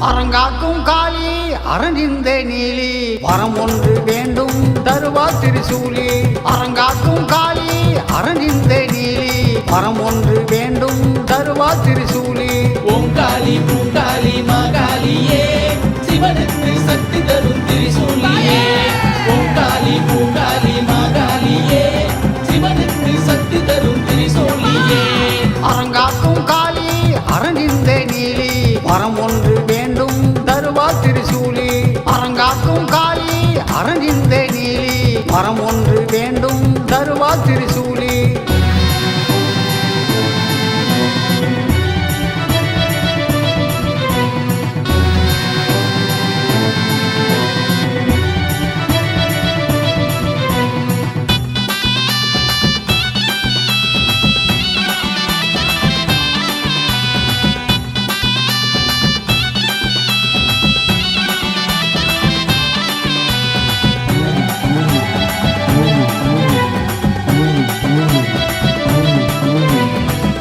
அரங்காக்கும் காளி அரணிந்த நீலி. வரம் ஒன்று வேண்டும் தருவா திருசூலி. அரங்காக்கும் காளி அரணிந்த நீலி. வரம் ஒன்று வேண்டும்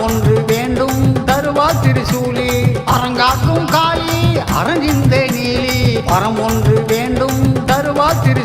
ஒன்று வேண்டும் தருவா திருசூலி. அரங்காக்கும் காளி அரணிந்த நீலி. வரம் ஒன்று வேண்டும் தருவா திரு